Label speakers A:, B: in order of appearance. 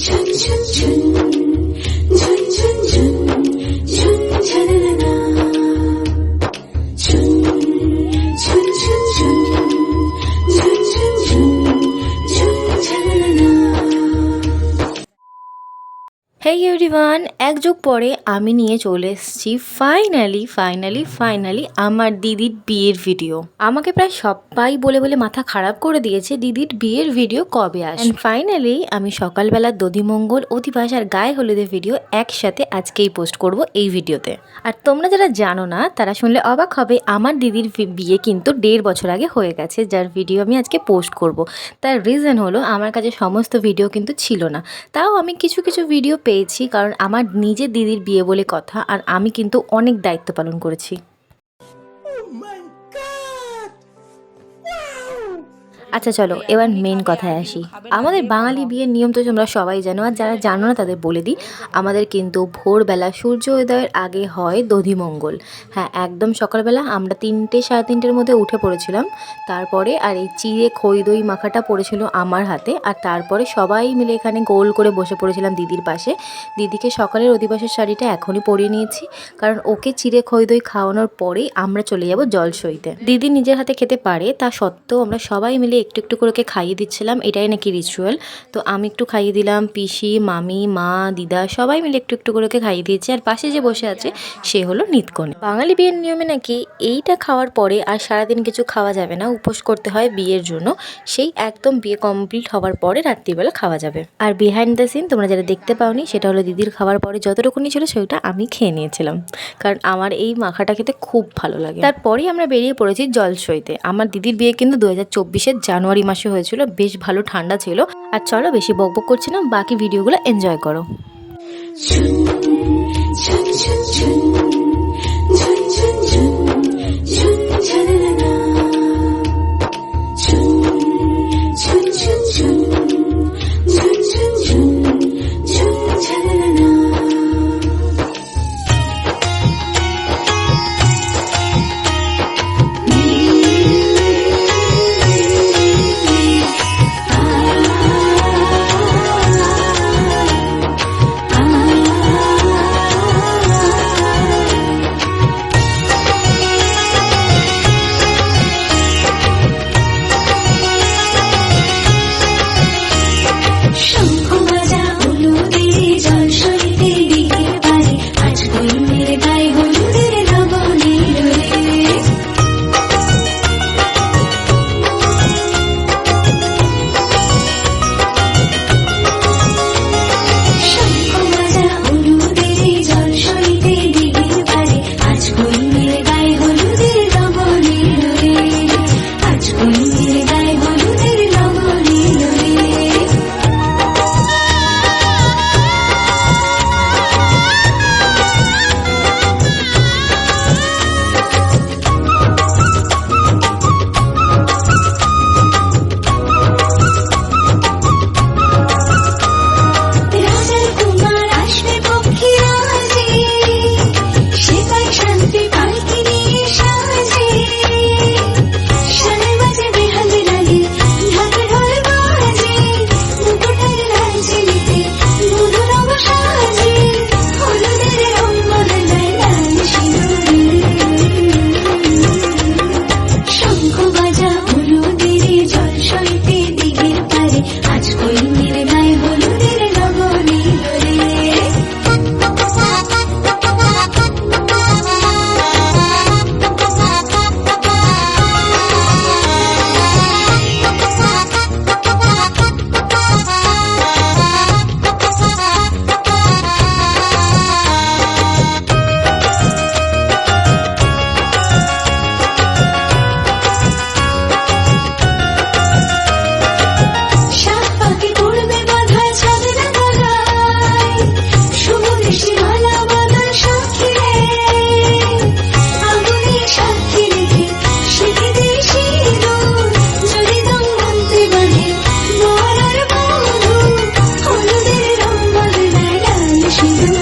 A: 圈圈圈
B: হেই everyone এক যুগ পরে আমি নিয়ে চলে এসেছি ফাইনালি ফাইনালি ফাইনালি আমার দিদির বিয়ের ভিডিও আমাকে প্রায় সবাই বলে বলে মাথা খারাপ করে দিয়েছে দিদির বিয়ের ভিডিও কবে আসে ফাইনালি আমি সকালবেলা দধিমঙ্গল, অধিবাস আর গায়ে হলুদের ভিডিও একসাথে আজকেই পোস্ট করব এই ভিডিওতে আর তোমরা যারা জানো না, তারা শুনলে অবাক হবে, আমার দিদির বিয়ে কিন্তু দেড় বছর আগে হয়ে গেছে, যার ভিডিও আমি আজকে পোস্ট করব। তার রিজন হলো, আমার কাছে সমস্ত ভিডিও কিন্তু ছিল না। তাও আমি কিছু কিছু ভিডিও পেয়েছি, কারণ আমার নিজের দিদির বিয়ে বলে কথা আর আমি কিন্তু অনেক দায়িত্ব পালন করেছি। আচ্ছা চলো, এবার মেন কথায় আসি। আমাদের বাঙালি বিয়ের নিয়ম তো তোমরা সবাই জানো, আর যারা জানো না তাদের বলে দিই। আমাদের কিন্তু ভোরবেলা সূর্য উদয়ের আগে হয় দধিমঙ্গল হ্যাঁ একদম সকালবেলা আমরা তিনটে, সাড়ে তিনটের মধ্যে উঠে পড়েছিলাম। তারপরে আর এই চিড়ে খই দই মাখাটা পড়েছিল আমার হাতে, আর তারপরে সবাই মিলে এখানে গোল করে বসে পড়েছিলাম দিদির পাশে। দিদিকে সকালের অধিবাসের শাড়িটা এখনই পরিয়ে নিয়েছি, কারণ ওকে চিড়ে খই দই খাওয়ানোর পরেই আমরা চলে যাব জল সইতে দিদি নিজের হাতে খেতে পারে, তা সত্ত্বেও আমরা সবাই মিলে একটু একটু করে খাইয়ে দিচ্ছিলাম, এটাই নাকি রিচুয়াল তো আমি একটু খাইয়ে দিলাম, পিসি, মামি, মা, দিদা সবাই মিলে একটু একটু করে খাইয়ে দিয়েছি। আর পাশে যে বসে আছে, সে হলো নিতকনে বাঙালি বিয়ের নিয়মে নাকি এইটা খাওয়ার পরে আর সারাদিন কিছু খাওয়া যাবে না, উপোস করতে হয় বিয়ের জন্য। সেই একদম বিয়ে কমপ্লিট হওয়ার পরে রাত্রিবেলা খাওয়া যাবে। আর বিহাইন্ড দ্য সিন তোমরা যারা দেখতে পাওনি, সেটা হলো দিদির খাওয়ার পরে যতটুকুনি ছিল সেটা আমি খেয়ে নিয়েছিলাম। কারণ আমার এই মাখাটা খেতে খুব ভালো লাগে। তারপরেই আমরা বেরিয়ে পড়েছি জলসইতে। আমার দিদির বিয়ে কিন্তু দু হাজার চব্বিশের জানুয়ারি মাসে হয়েছিল, বেশ ভালো ঠান্ডা ছিল। আর চলো বেশি বকবক করছি না, বাকি ভিডিওগুলো এনজয় করো।
A: Thank you.